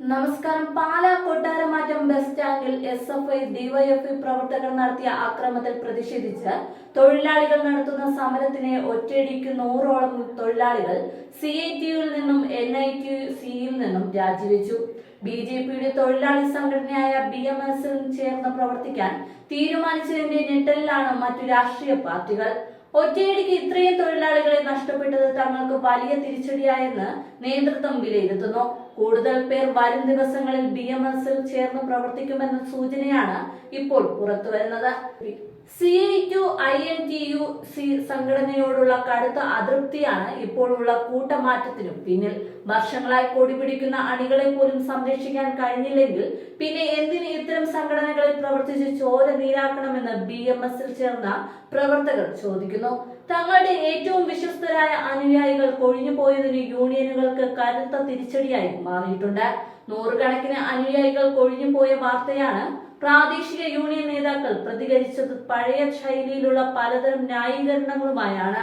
നമസ്കാരം. പാലാ കൊട്ടാരമാറ്റം ബസ് സ്റ്റാൻഡിൽ S F I DYFI പ്രവർത്തകർ നടത്തിയ അക്രമത്തിൽ പ്രതിഷേധിച്ച് തൊഴിലാളികൾ നടത്തുന്ന സമരത്തിനെ ഒറ്റയടിക്ക് നൂറോളം തൊഴിലാളികൾ സി ഐ ടിയിൽ നിന്നും എൻ ഐ ടി സിയിൽ നിന്നും രാജിവെച്ചു. ബി ജെ പിയുടെ തൊഴിലാളി സംഘടനയായ ബി എം എസിൽ ചേർന്ന് പ്രവർത്തിക്കാൻ തീരുമാനിച്ചതിന്റെ ഞെട്ടലിലാണ് മറ്റു രാഷ്ട്രീയ പാർട്ടികൾ. ഒറ്റയടിക്ക് ഇത്രയും തൊഴിലാളികളെ നഷ്ടപ്പെട്ടത് തങ്ങൾക്ക് വലിയ തിരിച്ചടിയായെന്ന് നേതൃത്വം വിലയിരുത്തുന്നു. കൂടുതൽ പേർ വരും ദിവസങ്ങളിൽ ബി എം എസിൽ ചേർന്ന് പ്രവർത്തിക്കുമെന്ന സൂചനയാണ് ഇപ്പോൾ പുറത്തുവരുന്നത്. C I to I N T U C സംഘടനയോടുള്ള കടുത്ത അതൃപ്തിയാണ് ഇപ്പോഴുള്ള കൂട്ടമാറ്റത്തിനും പിന്നിൽ വർഷങ്ങളായി കൊടി പിടിക്കുന്ന അണികളെ പോലും സംരക്ഷിക്കാൻ കഴിഞ്ഞില്ലെങ്കിൽ പിന്നെ എന്തിന് ഇത്തരം സംഘടനകളിൽ പ്രവർത്തിച്ച് ചോര നീരാക്കണമെന്ന് ബി എം എസിൽ ചേർന്ന പ്രവർത്തകർ ചോദിക്കുന്നു. തങ്ങളുടെ ഏറ്റവും വിശ്വസ്തരായ അനുയായികൾ കൊഴിഞ്ഞു പോയതിന് യൂണിയനുകൾക്ക് കരുത്ത തിരിച്ചടിയായി മാറിയിട്ടുണ്ട്. നൂറുകണക്കിന് അനുയായികൾ കൊഴിഞ്ഞു പോയ വാർത്തയാണ് പ്രാദേശിക യൂണിയൻ നേതാക്കൾ പ്രതികരിച്ചത്. പഴയ ശൈലിയിലുള്ള പലതരം ന്യായീകരണങ്ങളുമായാണ്.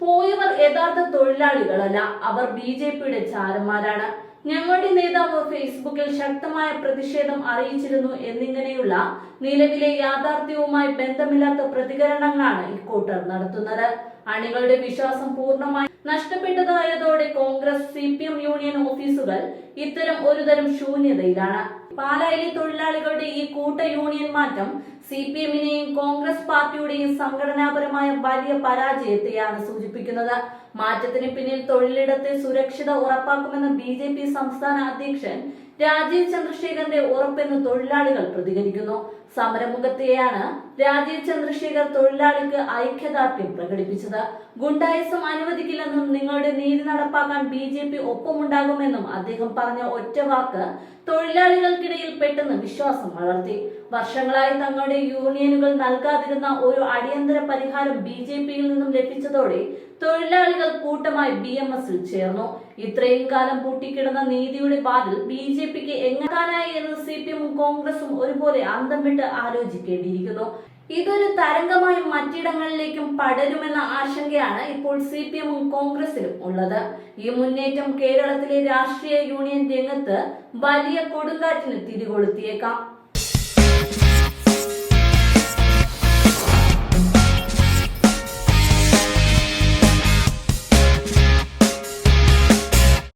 പോയവർ യഥാർത്ഥ തൊഴിലാളികളല്ല അവർ ബി ജെ പിയുടെ ചാരന്മാരാണ്. ഞങ്ങളുടെ നേതാവ് ഫേസ്ബുക്കിൽ ശക്തമായ പ്രതിഷേധം അറിയിച്ചിരുന്നു എന്നിങ്ങനെയുള്ള നിലവിലെ യാഥാർത്ഥ്യവുമായി ബന്ധമില്ലാത്ത പ്രതികരണങ്ങളാണ് ഇക്കൂട്ടർ നടത്തുന്നത്. അണികളുടെ വിശ്വാസം പൂർണമായി നഷ്ടപ്പെട്ടതായതോടെ Congress C P M union ഓഫീസുകൾ ഇത്തരം ഒരുതരം ശൂന്യതയിലാണ്. പാലായിലെ തൊഴിലാളികളുടെ ഈ കൂട്ട യൂണിയൻ മാറ്റം സി പി എമ്മിനെയും കോൺഗ്രസ് പാർട്ടിയുടെയും സംഘടനാപരമായ വലിയ പരാജയത്തെയാണ് സൂചിപ്പിക്കുന്നത്. മാറ്റത്തിന് പിന്നിൽ തൊഴിലിടത്തെ സുരക്ഷിത ഉറപ്പാക്കുമെന്ന ബി ജെ പി സംസ്ഥാന അധ്യക്ഷൻ രാജീവ് ചന്ദ്രശേഖരന്റെ ഉറപ്പെന്ന് തൊഴിലാളികൾ പ്രതികരിക്കുന്നു. സമരമുഖത്തെയാണ് രാജീവ് ചന്ദ്രശേഖർ തൊഴിലാളിക്ക് ഐക്യദാർഢ്യം പ്രകടിപ്പിച്ചത്. ഗുണ്ടായുസം അനുവദിക്കില്ലെന്നും നിങ്ങളുടെ നീതി നടപ്പാക്കാൻ ബി ജെ പി ഒപ്പമുണ്ടാകുമെന്നും അദ്ദേഹം പറഞ്ഞ ഒറ്റ വാക്ക് തൊഴിലാളികൾക്കിടയിൽ പെട്ടെന്ന് വിശ്വാസം വളർത്തി. വർഷങ്ങളായി തങ്ങളുടെ യൂണിയനുകൾ നൽകാതിരുന്ന ഒരു അടിയന്തര പരിഹാരം ബി ജെ പിയിൽ നിന്നും ലഭിച്ചതോടെ തൊഴിലാളികൾ കൂട്ടമായി ബി എം എസിൽ ചേർന്നു. ഇത്രയും കാലം പൂട്ടിക്കിടന്ന നീതിയുടെ വാതിൽ ബി ജെ പിക്ക് എങ്ങാനായി എന്ന് സി പി എമ്മും കോൺഗ്രസും ഒരുപോലെ അന്തം വിട്ട് ആലോചിക്കേണ്ടിയിരിക്കുന്നു. ഇതൊരു തരംഗമായി മറ്റിടങ്ങളിലേക്കും പടരുമെന്ന ആശങ്കയാണ് ഇപ്പോൾ സി പി എമ്മും കോൺഗ്രസിലും ഉള്ളത്. ഈ മുന്നേറ്റം കേരളത്തിലെ രാഷ്ട്രീയ യൂണിയൻ രംഗത്ത് വലിയ കൊടുങ്കാറ്റിന് തിരികൊളുത്തിയേക്കാം.